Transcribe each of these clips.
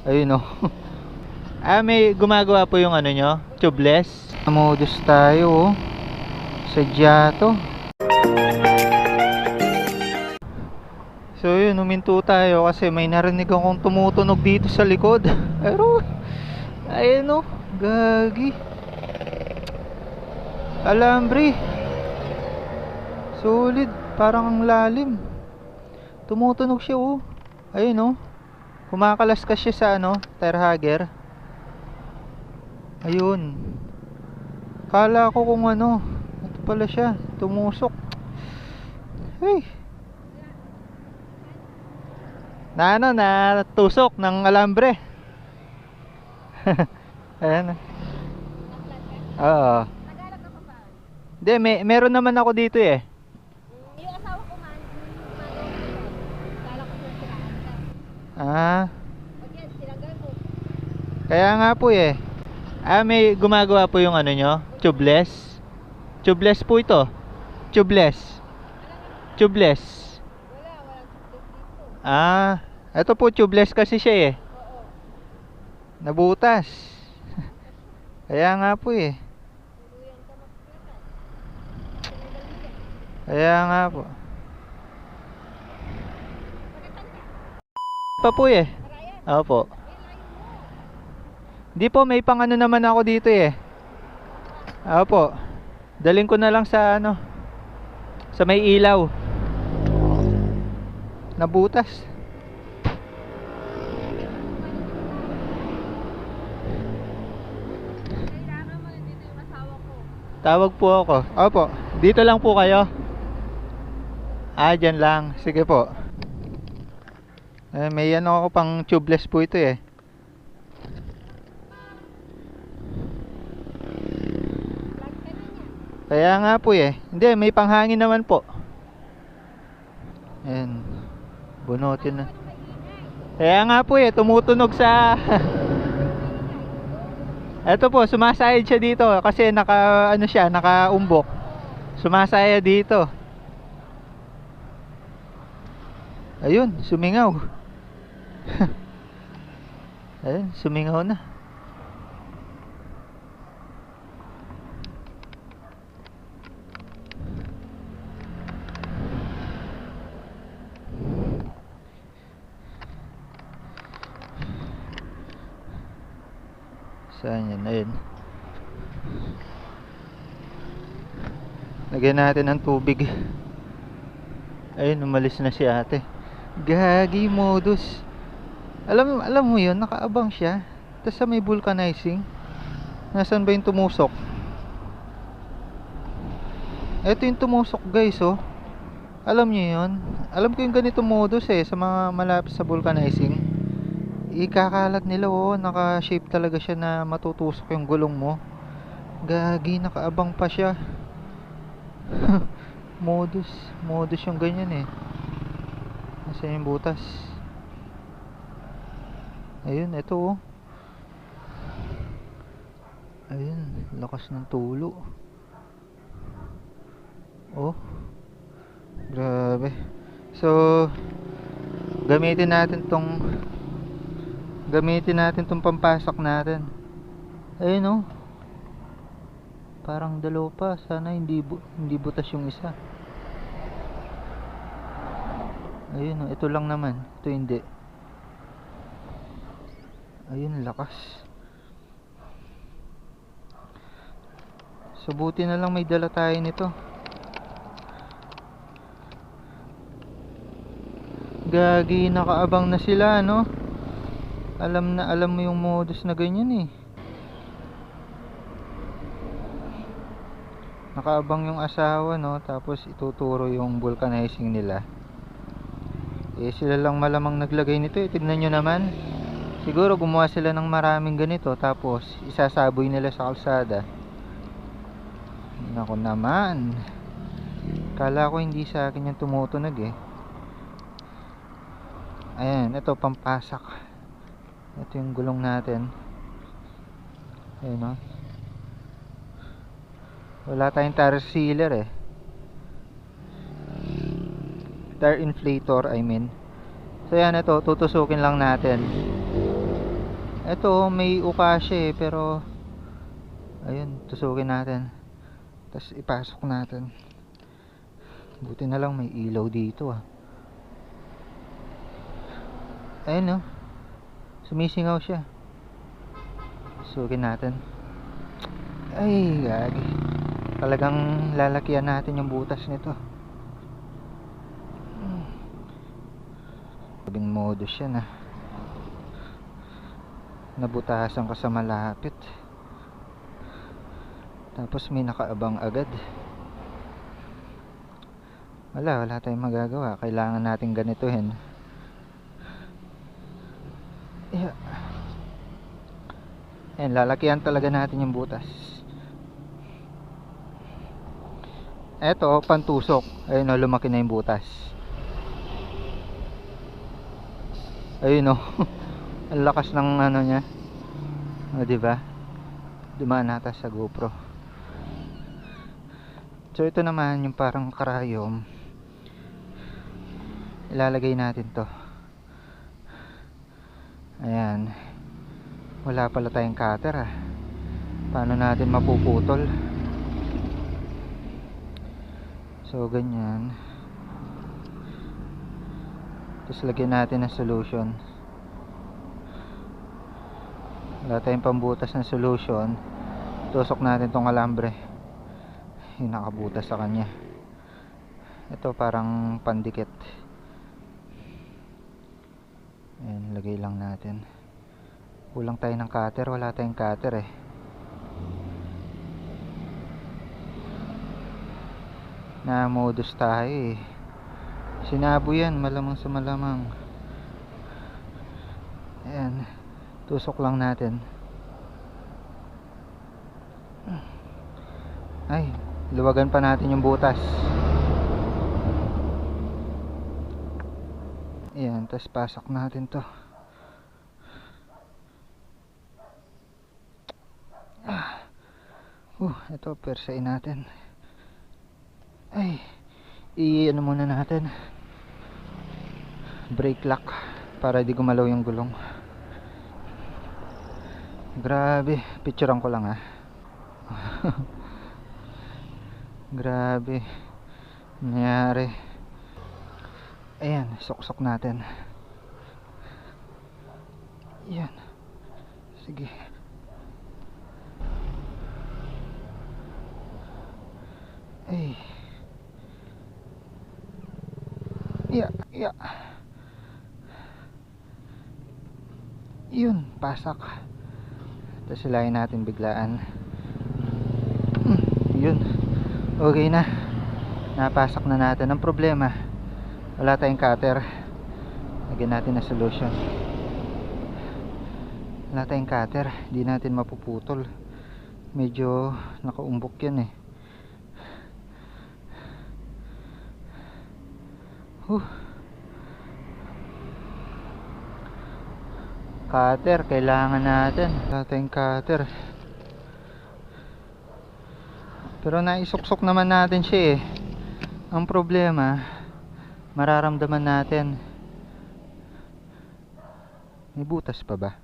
Ayun oh. ah, may gumagawa po yung ano nyo? Tubeless? Modus tayo oh. Sadya to. So yun, huminto tayo kasi may narinig akong tumutunog dito sa likod. Pero, ayun oh, gagi. Alambre. Solid, parang ang lalim. Tumutunog siya oh. Ayun oh. Kumakalaskas siya sa ano, tire hugger. Ayun. Kala ko kung ano, ito pala siya, tumusok. Hey. Na ano, na tusok ng alambre. Ayan. Oo. Hindi, may, meron naman ako dito eh. Yung asawa ko man, umano, kala ko yung siraan ka. Ah, kaya nga po eh. Ah, may gumagawa po yung ano nyo? Tubeless? Tubeless po ito. Tubeless. Tubeless. Ah, ito po tubeless kasi siya eh. Nabutas. Kaya nga po eh. Kaya nga po. Pagkatan ka. Pa po eh. Opo. Eh, layo mo. Di po, may pang ano naman ako dito eh. Opo. Daling ko na lang sa ano. Sa may ilaw. Nabutas. Tawag po ako. Opo. Dito lang po kayo. Ah, dyan lang. Sige po. Eh, may ano ako pang tubeless po ito eh. Kaya nga po eh. Hindi, may panghangin naman po. Ayan. Bunutin na. Kaya nga po eh, tumutunog sa... Eto po, sumasayad siya dito kasi naka ano siya, nakaumbok. Sumasayad dito. Ayun, sumingaw. Ayun, sumingaw na. Saan yan? Ayun. Lagyan natin ng tubig. Ayun, umalis na si ate. Gagi modus. Alam, alam mo yun, nakaabang siya. Tapos sa may vulcanizing. Nasaan ba yung tumusok? Ito yung tumusok guys oh. Alam niyo yun? Alam ko yung ganito modus eh sa mga malapit sa vulcanizing. Ikakalat nila oh, naka-shape talaga siya na matutusok yung gulong mo. Gagi, nakaabang pa siya. modus, modus yung ganyan eh. Nasaan yung butas? Ayun, ito oh. Ayun, lakas ng tulo. Oh. Grabe. So, gamitin natin tong gamitin natin tong pampasak natin. Ayun oh. Parang dalawa pa. Sana hindi bu hindi butas yung isa. Ayun oh, ito lang naman. Ito hindi. Ayun, lakas. So na lang may dala tayo nito. Gagi, nakaabang na sila, no? Alam na alam mo yung modus na ganyan eh. Nakaabang yung asawa, no? Tapos ituturo yung vulcanizing nila. Eh sila lang malamang naglagay nito, eh. Tignan nyo naman. Siguro gumawa sila ng maraming ganito tapos isasaboy nila sa kalsada. Nako naman. Kala ko hindi sa akin yung tumutunog eh. Ayan, ito pampasak. Ito yung gulong natin. Ayan o. Wala tayong tire sealer eh. Tire inflator, I mean. So yan ito, tutusukin lang natin. Eto, may uka siya eh, pero ayun, tusukin natin. Tapos ipasok natin. Buti na lang may ilaw dito ah. Ayun oh. Sumisingaw siya. Tusukin natin. Ay, gagi. Talagang lalakyan natin yung butas nito. Sabing modus yan ah. Nabutasan ka sa malapit. Tapos may nakaabang agad. Wala, wala tayong magagawa. Kailangan natin ganituhin. Yeah. Ayan, lalakyan talaga natin yung butas. Eto, pantusok. Ayun o, lumaki na yung butas. Ayun o. Ang lakas ng ano niya. O, di ba? Dumaan nata sa GoPro. So, ito naman yung parang karayom. Ilalagay natin to. Ayan. Wala pala tayong cutter ah. Paano natin mapuputol? So, ganyan. Tapos lagyan natin ng solution. Wala tayong pambutas ng solution. Tusok natin tong alambre. Yung nakabutas sa kanya. Ito parang pandikit. Ayan, lagay lang natin. Kulang tayo ng cutter. Wala tayong cutter eh. na modus tayo eh sinabo yan malamang sa malamang ayan tusok lang natin. Ay luwagan pa natin yung butas. Ayan tas pasok natin to. Ah. Uh, ito persain natin. Ay i ano muna natin. Brake lock para di gumalaw yung gulong grabe picturean ko lang ah. Grabe nangyari. Ayan suksok natin. Yan sige. Ay. Yeah, yeah. Yun, pasak. Tapos silayin natin biglaan. Hmm, yun. Okay na. Napasak na natin. Ang problema, wala tayong cutter. Lagyan natin na solution. Wala tayong cutter. Di natin mapuputol. Medyo nakaumbok yan eh. Huh. Cutter, kailangan natin. Tayong cutter. Pero naisuksok naman natin siya eh. Ang problema, mararamdaman natin. May butas pa ba?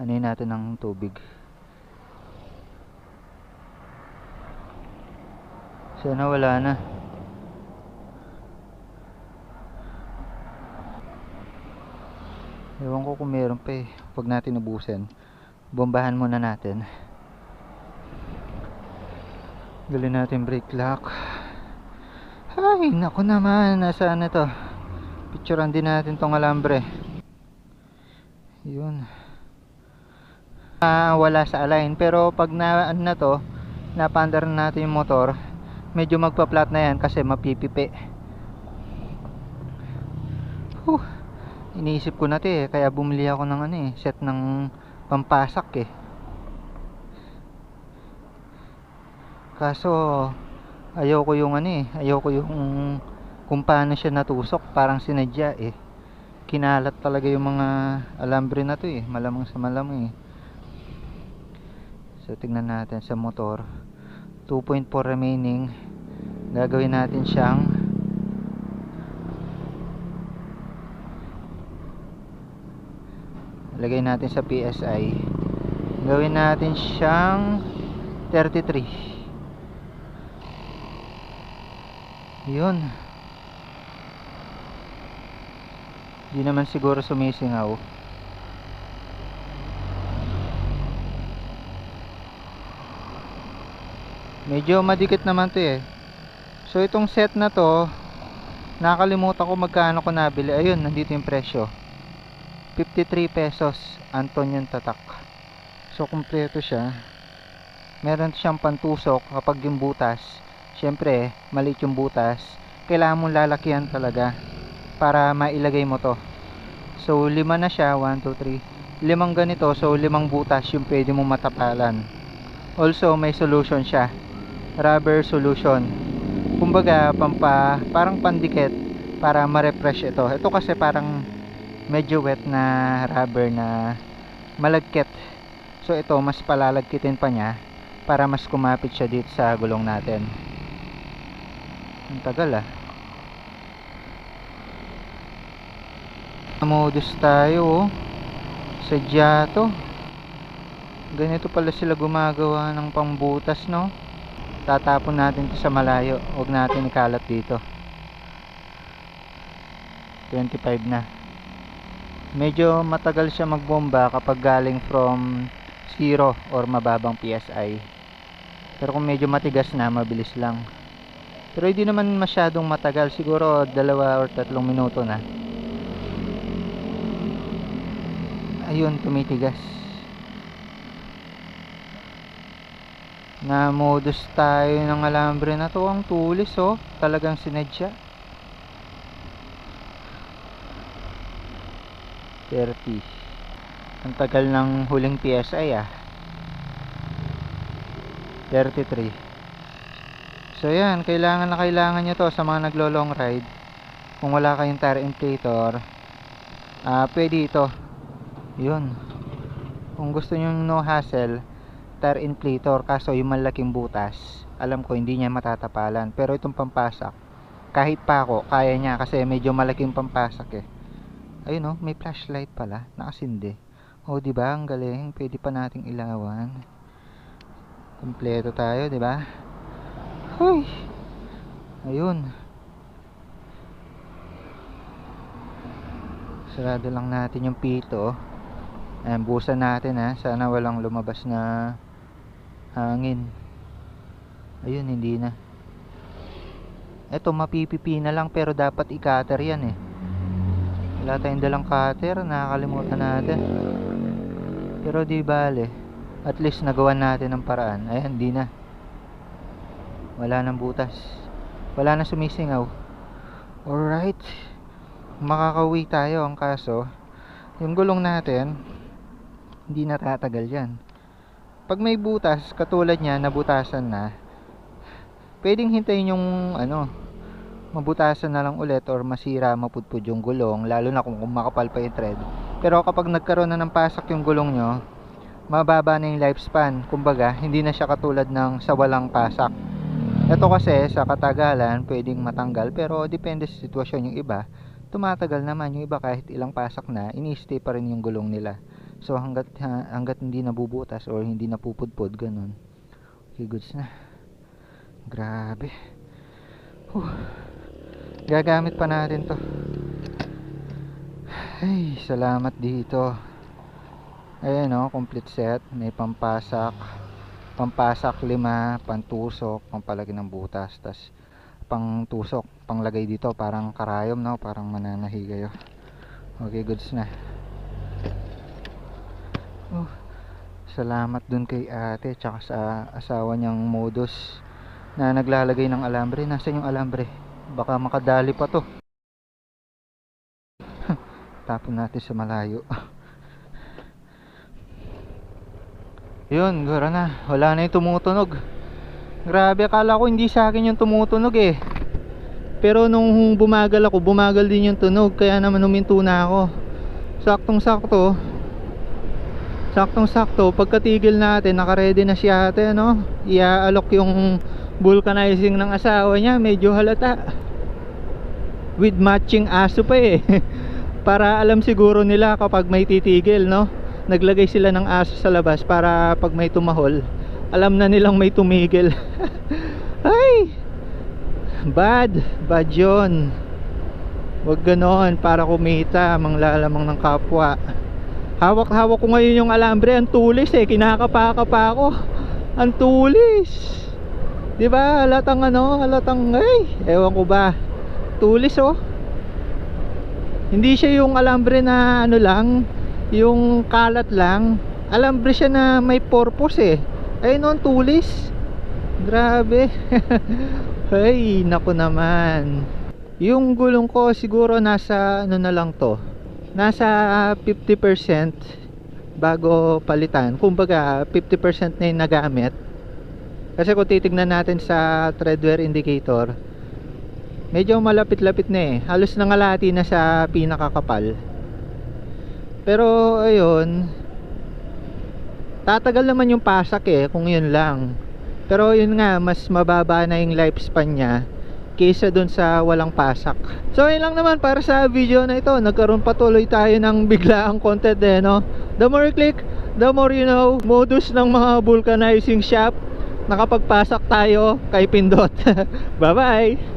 Hanin natin ng tubig. Sana wala na. Ewan ko kung meron pa eh. Huwag natin ubusin. Bombahan muna natin. Galin natin brake lock. Ay, naku naman. Nasaan na to? Picturean din natin tong alambre. Yun. Ah, wala sa align. Pero pag na, ano na to, napandar na natin yung motor, medyo magpa-flat na yan kasi mapipipi. Huh iniisip ko na 'to eh kaya bumili ako ng ano eh set ng pampasak eh. Kaso ayaw ko yung ano eh ayaw ko yung kung paano siya natusok parang sinadya eh. Kinalat talaga yung mga alambre na to eh malamang sa malamang eh. So tignan natin sa motor. 2.4 remaining. Gagawin natin siyang lagay natin sa PSI gawin natin siyang 33 yun. Di naman siguro sumisingaw. Medyo madikit naman to eh. So itong set na to nakalimutan ko magkano ko nabili. Ayun nandito yung presyo 53 pesos Anton yung tatak. So kumpleto siya. Meron siyang pantusok. Kapag yung butas syempre maliit yung butas. Kailangan mong lalakihan talaga para mailagay mo to. So lima na siya. 1, 2, 3 limang ganito. So limang butas yung pwede mong matapalan. Also may solution siya. Rubber solution. Kumbaga pampa, parang pandikit para ma-refresh ito. Ito kasi parang medyo wet na rubber na malagkit. So ito mas palalagkitin pa niya para mas kumapit siya dito sa gulong natin. Ang tagal ah. Modus tayo oh. sadya to. Ganito pala sila gumagawa ng pambutas no? Tatapon natin to sa malayo. Huwag natin ikalat dito. 25 na medyo matagal siya magbomba kapag galing from 0 or mababang PSI pero kung medyo matigas na mabilis lang. Pero hindi naman masyadong matagal siguro dalawa or tatlong minuto na. Ayun tumitigas. Na modus tayo ng alambre na to. Ang tulis oh. Talagang sinadya 30 ang tagal ng huling PSI ah. 33 so yan. Kailangan na kailangan nyo to sa mga naglo long ride. Kung wala kayong tire inflator ah pwede ito. Yun. Kung gusto nyo no hassle tire inflator kaso yung malaking butas alam ko hindi niya matatapalan. Pero itong pampasak kahit pa ako kaya niya kasi medyo malaking pampasak eh ayun oh may flashlight pala nakasindi oh di ba ang galing pwede pa nating ilawan kumpleto tayo di ba ayun sarado lang natin yung pito oh. Ayan, busan natin ha. Sana walang lumabas na hangin. Ayun, hindi na. Eto, mapipipi na lang pero dapat i-cutter yan eh. Wala tayong dalang cutter, nakakalimutan natin. Pero di bale. At least nagawa natin ng paraan. Ayan, di na. Wala nang butas. Wala na sumisingaw. Alright. Makakauwi tayo ang kaso. Yung gulong natin, hindi natatagal yan pag may butas katulad niya nabutasan na pwedeng hintayin yung ano mabutasan na lang ulit or masira mapudpud yung gulong lalo na kung makapal pa yung thread pero kapag nagkaroon na ng pasak yung gulong nyo mababa na yung lifespan kumbaga hindi na siya katulad ng sa walang pasak ito kasi sa katagalan pwedeng matanggal pero depende sa sitwasyon yung iba tumatagal naman yung iba kahit ilang pasak na ini-stay pa rin yung gulong nila So hanggat ha, hanggat hindi nabubutas or hindi napupudpod ganun. Okay, goods na. Grabe. Huh. Gagamit pa natin 'to. Ay, salamat dito. Ayan oh, complete set. May pampasak, pampasak lima, pantusok, pampalagay ng butas, tas pangtusok, panglagay dito parang karayom no, parang mananahi kayo. Okay, goods na. Oh, salamat dun kay ate tsaka sa asawa niyang modus na naglalagay ng alambre. Nasaan yung alambre? Baka makadali pa to. Tapon natin sa malayo. Yun, gura na. Wala na yung tumutunog. Grabe, akala ko hindi sa akin yung tumutunog eh. Pero nung bumagal ako, bumagal din yung tunog. Kaya naman huminto na ako. Saktong sakto. Saktong sakto. Pagkatigil natin, nakaredy na si ate, no? Iaalok yung vulcanizing ng asawa niya. Medyo halata. With matching aso pa eh. para alam siguro nila kapag may titigil no? Naglagay sila ng aso sa labas para pag may tumahol alam na nilang may tumigil. Ay! Bad bad yun. Wag ganon para kumita manglalamang ng kapwa. Hawak-hawak ko ngayon yung alambre. Ang tulis eh. Kinakapa pa ako. Ang tulis di ba? Halatang ano? Halatang ay ewan ko ba? Tulis oh. Hindi siya yung alambre na ano lang yung kalat lang. Alambre siya na may purpose eh. Ayun oh, ang tulis. Grabe. Ay naku naman. Yung gulong ko siguro nasa ano na lang to. Nasa 50% bago palitan. Kumbaga 50% na yung nagamit kasi kung titignan natin sa tread wear indicator medyo malapit-lapit na eh. Halos nangalati na sa pinakakapal. Pero ayun tatagal naman yung pasak eh kung yun lang. Pero yun nga mas mababa na yung lifespan niya kaysa dun sa walang pasak. So yun lang naman para sa video na ito. Nagkaroon patuloy tayo ng biglaang content eh no? The more you click the more you know modus ng mga vulcanizing shop nakapagpasak tayo kay Pindot. Bye bye